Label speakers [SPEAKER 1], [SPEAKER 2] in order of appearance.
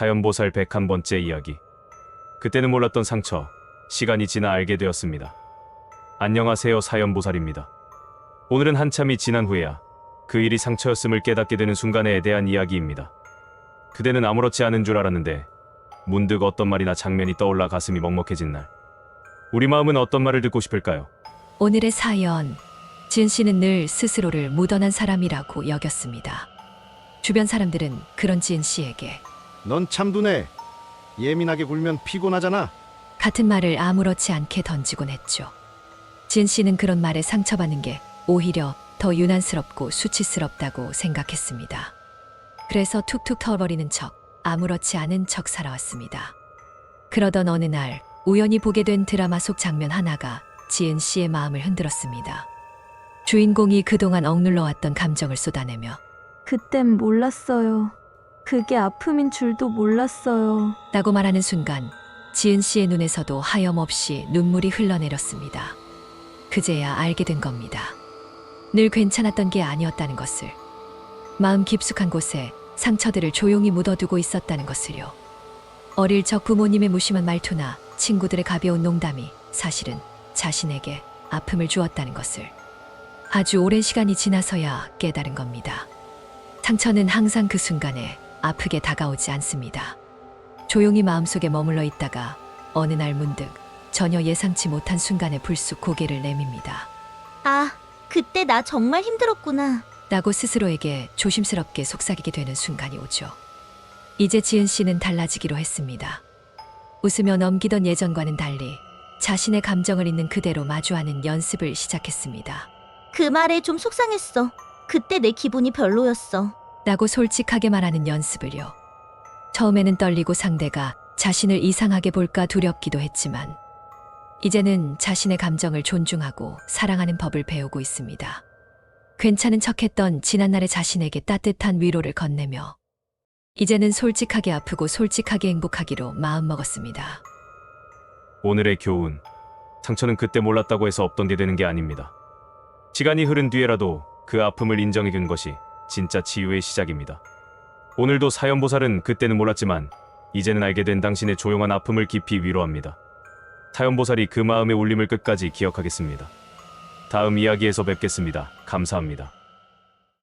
[SPEAKER 1] 사연보살 101번째 이야기. 그때는 몰랐던 상처, 시간이 지나 알게 되었습니다. 안녕하세요, 사연보살입니다. 오늘은 한참이 지난 후에야 그 일이 상처였음을 깨닫게 되는 순간에 대한 이야기입니다. 그대는 아무렇지 않은 줄 알았는데 문득 어떤 말이나 장면이 떠올라 가슴이 먹먹해진 날. 우리 마음은 어떤 말을 듣고 싶을까요?
[SPEAKER 2] 오늘의 사연. 지은 씨는 늘 스스로를 무던한 사람이라고 여겼습니다. 주변 사람들은 그런 지은 씨에게
[SPEAKER 3] 넌 참두네. 예민하게 굴면 피곤하잖아.
[SPEAKER 2] 같은 말을 아무렇지 않게 던지곤 했죠. 지은 씨는 그런 말에 상처받는 게 오히려 더 유난스럽고 수치스럽다고 생각했습니다. 그래서 툭툭 터버리는 척, 아무렇지 않은 척 살아왔습니다. 그러던 어느 날 우연히 보게 된 드라마 속 장면 하나가 지은 씨의 마음을 흔들었습니다. 주인공이 그동안 억눌러왔던 감정을 쏟아내며
[SPEAKER 4] 그땐 몰랐어요. 그게 아픔인 줄도 몰랐어요.
[SPEAKER 2] 라고 말하는 순간 지은 씨의 눈에서도 하염없이 눈물이 흘러내렸습니다. 그제야 알게 된 겁니다. 늘 괜찮았던 게 아니었다는 것을. 마음 깊숙한 곳에 상처들을 조용히 묻어두고 있었다는 것을요. 어릴 적 부모님의 무심한 말투나 친구들의 가벼운 농담이 사실은 자신에게 아픔을 주었다는 것을. 아주 오랜 시간이 지나서야 깨달은 겁니다. 상처는 항상 그 순간에 아프게 다가오지 않습니다. 조용히 마음속에 머물러 있다가 어느 날 문득 전혀 예상치 못한 순간에 불쑥 고개를 내밉니다.
[SPEAKER 5] 아, 그때 나 정말 힘들었구나.
[SPEAKER 2] 라고 스스로에게 조심스럽게 속삭이게 되는 순간이 오죠. 이제 지은 씨는 달라지기로 했습니다. 웃으며 넘기던 예전과는 달리 자신의 감정을 있는 그대로 마주하는 연습을 시작했습니다.
[SPEAKER 5] 그 말에 좀 속상했어. 그때 내 기분이 별로였어.
[SPEAKER 2] 라고 솔직하게 말하는 연습을요. 처음에는 떨리고 상대가 자신을 이상하게 볼까 두렵기도 했지만, 이제는 자신의 감정을 존중하고 사랑하는 법을 배우고 있습니다. 괜찮은 척했던 지난날의 자신에게 따뜻한 위로를 건네며, 이제는 솔직하게 아프고 솔직하게 행복하기로 마음먹었습니다.
[SPEAKER 1] 오늘의 교훈. 상처는 그때 몰랐다고 해서 없던 게 되는 게 아닙니다. 시간이 흐른 뒤에라도 그 아픔을 인정해 준 것이 진짜 치유의 시작입니다. 오늘도 사연보살은 그때는 몰랐지만 이제는 알게 된 당신의 조용한 아픔을 깊이 위로합니다. 사연보살이 그 마음의 울림을 끝까지 기억하겠습니다. 다음 이야기에서 뵙겠습니다. 감사합니다.